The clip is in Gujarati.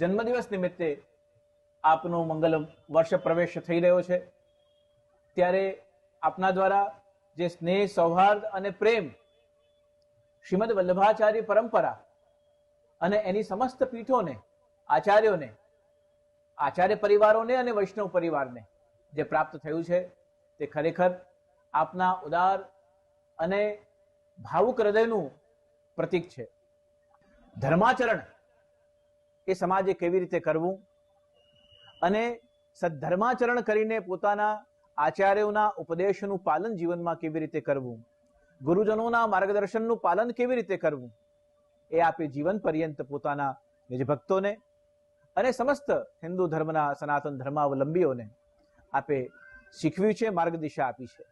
જન્મદિવસ નિમિત્તે આપનો મંગલ વર્ષ પ્રવેશ થઈ રહ્યો છે. ત્યારે આપના દ્વારા જે સ્નેહ, સૌહાર્દ અને પ્રેમ શ્રીમદ વલ્લભાચાર્ય પરંપરા અને એની સમસ્ત પીઠોને, આચાર્યોને, આચાર્ય પરિવારોને અને વૈષ્ણવ પરિવારને જે પ્રાપ્ત થયું છે, તે ખરેખર આપના ઉદાર અને ભાવુક હૃદયનું પ્રતીક છે. ધર્માચરણ એ સમાજે કેવી રીતે કરવું? અને સદ્ધર્માચરણ કરીને પોતાના આચાર્યોના ઉપદેશનું પાલન જીવનમાં કેવી રીતે કરવું? ગુરુજનોના માર્ગદર્શનનું પાલન કેવી રીતે કરવું? એ આપે જીવન પર્યંત પોતાના નિજ ભક્તોને અને સમસ્ત હિન્દુ ધર્મના સનાતન ધર્માવલંબીઓને આપે શીખવ્યું છે, માર્ગદિશા આપી છે.